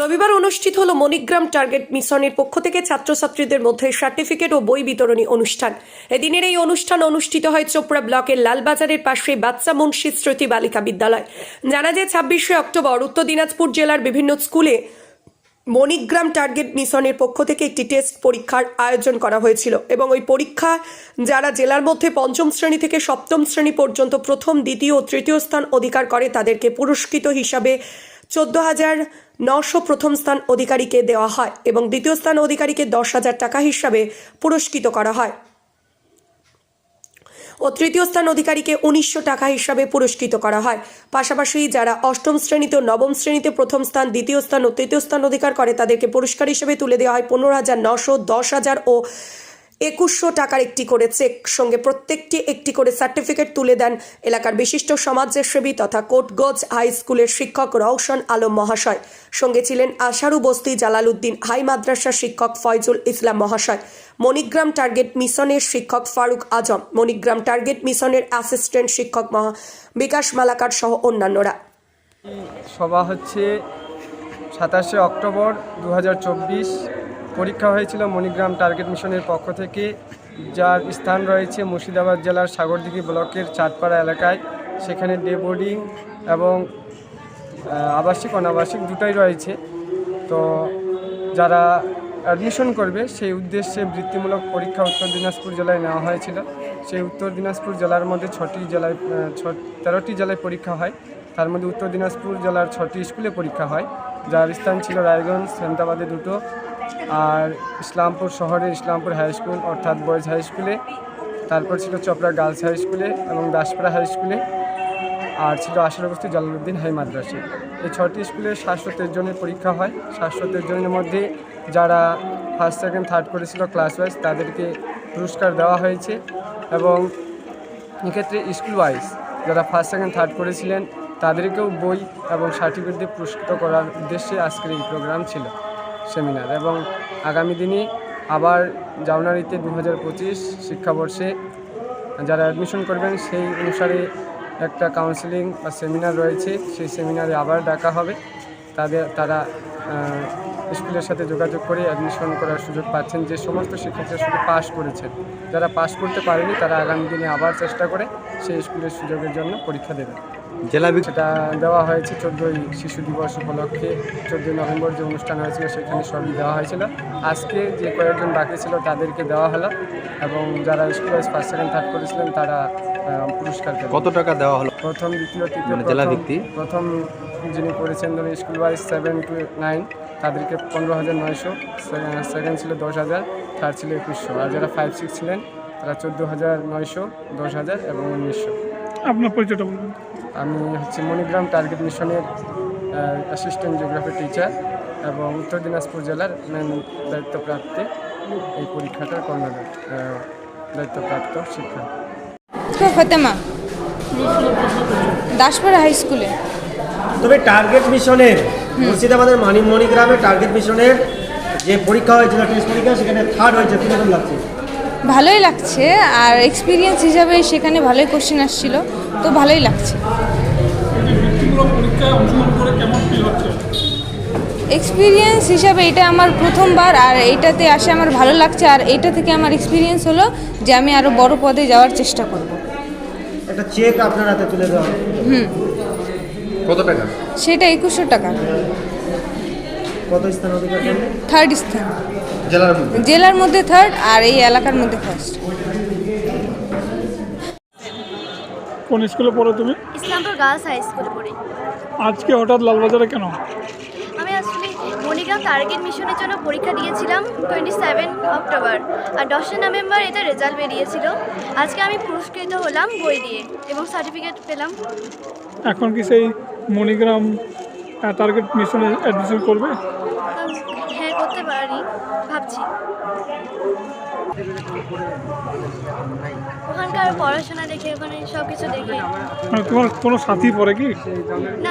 রবিবার অনুষ্ঠিত হলো মণিগ্রাম টার্গেট মিশনের পক্ষ থেকে ছাত্রছাত্রীদের মধ্যে সার্টিফিকেট ও বই বিতরণী অনুষ্ঠান। এদিনের এই অনুষ্ঠান অনুষ্ঠিত হয় চোপড়া ব্লকের লালবাজারের পাশে বাচ্চা মুন্সি স্মৃতি বালিকা বিদ্যালয়। জানা যায়, ছাব্বিশে অক্টোবর উত্তর দিনাজপুর জেলার বিভিন্ন স্কুলে মণিগ্রাম টার্গেট মিশনের পক্ষ থেকে একটি টেস্ট পরীক্ষার আয়োজন করা হয়েছিল এবং ওই পরীক্ষা যারা জেলার মধ্যে পঞ্চম শ্রেণি থেকে সপ্তম শ্রেণি পর্যন্ত প্রথম, দ্বিতীয় ও তৃতীয় স্থান অধিকার করে তাদেরকে পুরস্কৃত হিসাবে চোদ্দ হাজার নশো প্রথম স্থান অধিকারীকে দেওয়া হয় এবং দ্বিতীয় স্থান অধিকারীকে দশ হাজার টাকা হিসাবে পুরস্কৃত করা হয়। ও তৃতীয় স্থান অধিকারীকে উনিশশো টাকা হিসাবে পুরস্কৃত করা হয়। পাশাপাশি যারা অষ্টম শ্রেণীতে নবম শ্রেণীতে প্রথম স্থান, দ্বিতীয় স্থান ও তৃতীয় স্থান অধিকার করে, তাদেরকে পুরস্কার হিসেবে তুলে দেওয়া হয় পনেরো হাজার নশো দশ হাজার ও একুশশো টাকার একটি করে চেক সঙ্গে প্রত্যেকটি একটি করে সার্টিফিকেট তুলে দেন এলাকার বিশিষ্ট সমাজসেবী তথা কোটগঞ্জ হাই স্কুলের শিক্ষক রওশন আলম মহাশয়। সঙ্গে ছিলেন আশারু বস্তি জালালউদ্দিন হাই মাদ্রাসার শিক্ষক ফয়জুল ইসলাম মহাশয়। মণিগ্রাম টার্গেট মিশনের শিক্ষক ফারুক আজম, মণিগ্রাম টার্গেট মিশনের অ্যাসিস্ট্যান্ট শিক্ষক মহা বিকাশ মালাকার সহ অন্যান্যরা। সভা হচ্ছে সাতাশে অক্টোবর দু হাজার চব্বিশ। পরীক্ষা হয়েছিল মণিগ্রাম টার্গেট মিশনের পক্ষ থেকে, যার স্থান রয়েছে মুর্শিদাবাদ জেলার সাগরদিঘি ব্লকের চাঁদপাড়া এলাকায়। সেখানে ডে বোর্ডিং এবং আবাসিক, অনাবাসিক দুটাই রয়েছে। তো যারা অ্যাডমিশন করবে, সেই উদ্দেশ্যে বৃত্তিমূলক পরীক্ষা উত্তর দিনাজপুর জেলায় নেওয়া হয়েছিল। সেই উত্তর দিনাজপুর জেলার মধ্যে ছটি জেলায় ছ- তেরোটি জেলায় পরীক্ষা হয়। তার মধ্যে উত্তর দিনাজপুর জেলার ছটি স্কুলে পরীক্ষা হয়। যার স্থান ছিল রায়গঞ্জ সেন্তাবাদে দুটো আর ইসলামপুর শহরের ইসলামপুর হাই স্কুল অর্থাৎ বয়েজ হাই স্কুলে। তারপর ছিল চপড়া গার্লস হাই স্কুলে এবং দাসপাড়া হাই স্কুলে আর ছিল আশরাবস্তি জালালউদ্দিন হাই মাদ্রাসে। এই ছটি স্কুলে সাতশো তেইশ জনের পরীক্ষা হয়। সাতশো তেইশ জনের মধ্যে যারা ফার্স্ট সেকেন্ড থার্ড করেছিল ক্লাস ওয়াইজ তাদেরকে পুরস্কার দেওয়া হয়েছে এবং এক্ষেত্রে স্কুল ওয়াইজ যারা ফার্স্ট সেকেন্ড থার্ড করেছিলেন তাদেরকেও বই এবং সার্টিফিকেট দিয়ে পুরস্কৃত করার উদ্দেশ্যে আজকের এই প্রোগ্রাম ছিল, সেমিনার। এবং আগামী দিনে আবার জানুয়ারিতে দু হাজার পঁচিশ শিক্ষাবর্ষে যারা অ্যাডমিশন করবেন, সেই অনুসারে একটা কাউন্সিলিং বা সেমিনার রয়েছে। সেই সেমিনারে আবার ডাকা হবে। তাদের, তারা স্কুলের সাথে যোগাযোগ করে অ্যাডমিশন করার সুযোগ পাচ্ছেন। যে সমস্ত শিক্ষকরা শুধু পাশ করেছেন, যারা পাশ করতে পারেনি, তারা আগামী দিনে আবার চেষ্টা করে সেই স্কুলের সুযোগের জন্য পরীক্ষা দেবেন। জেলা সেটা দেওয়া হয়েছে। চোদ্দোই শিশু দিবস উপলক্ষে চোদ্দোই নভেম্বর যে অনুষ্ঠান হয়েছিল সেখানে সবই দেওয়া হয়েছিল। আজকে যে কয়েকজন বাকি ছিল তাদেরকে দেওয়া হলো এবং যারা school wise first second third করেছিলেন তারা পুরস্কার কত টাকা দেওয়া হলো? প্রথম দ্বিতীয় তৃতীয় মানে জেলা প্রথম- ভিত্তিক? প্রথম যিনি করেছেন ধরুন school wise seven two nine তাদেরকে পনেরো হাজার নয়শো সেকেন্ড ছিল দশ হাজার থার্ড ছিল একুশশো। আর যারা ফাইভ সিক্স ছিলেন তারা চোদ্দ হাজার নয়শো দশ হাজার এবং উনিশশো। আপনার পরিচয়টা বলবেন আমি হচ্ছে মণিগ্রাম টার্গেট মিশনের অ্যাসিস্ট্যান্ট জিওগ্রাফি টিচার এবং উত্তর দিনাজপুর জেলার মেন দায়িত্বপ্রাপ্তে এই পরীক্ষাটার কর্ণধার দায়িত্বপ্রাপ্ত শিক্ষা তো ফতেমা দাসপাড়া হাই স্কুলে। তবে টার্গেট মিশনের মুর্শিদাবাদের মানি মণিগ্রামে টার্গেট মিশনের যে পরীক্ষা হয়েছিল টেস্ট পরীক্ষা সেখানে থার্ড হয়েছে। কীরকম লাগছে? ভালোই লাগছে আর এক্সপিরিয়েন্স হিসাবে সেখানে ভালোই কোশ্চেন আসছিল। তো ভালোই লাগছে। বৃত্তিমূলক পরীক্ষায় অংশগ্রহণ করে কেমন ফিল হচ্ছে? এক্সপিরিয়েন্স হিসাবে এটা আমার প্রথমবার আর এইটাতে আসে আমার ভালো লাগছে আর এইটা থেকে আমার এক্সপিরিয়েন্স হলো যে আমি আরও বড় পদে যাওয়ার চেষ্টা করব। একটা চেক আপনার হাতে তুলে দেওয়া। হলো। কত টাকা? সেটা একুশশো টাকা। কত স্থান অধিকার থার্ড স্থান। জেলার মধ্যে? জেলার মধ্যে থার্ড আর এই এলাকার মধ্যে ফার্স্ট কোন স্কুলে পড়ো তুমি? ইসলামপুর গার্লস হাই স্কুলে পড়ি। আজকে হঠাৎ লালবাজারে কেন? আমি আসলে মণিগ্রাম টার্গেট মিশনের জন্য পরীক্ষা দিয়েছিলাম টোয়েন্টি সেভেন অক্টোবর আর দশই নভেম্বর এটা রেজাল্ট বেরিয়েছিল। আজকে আমি পুরস্কৃত হলাম বই দিয়ে এবং সার্টিফিকেট পেলাম। এখন কি সেই মণিগ্রাম টার্গেট মিশনে অ্যাডমিশন করবে? হ্যাঁ করতে পারি ভাবছি। ওখানকার পড়াশোনা দেখে ওখানে সব কিছু দেখে। মানে তোমার কোনো সাথী পড়ে কি? না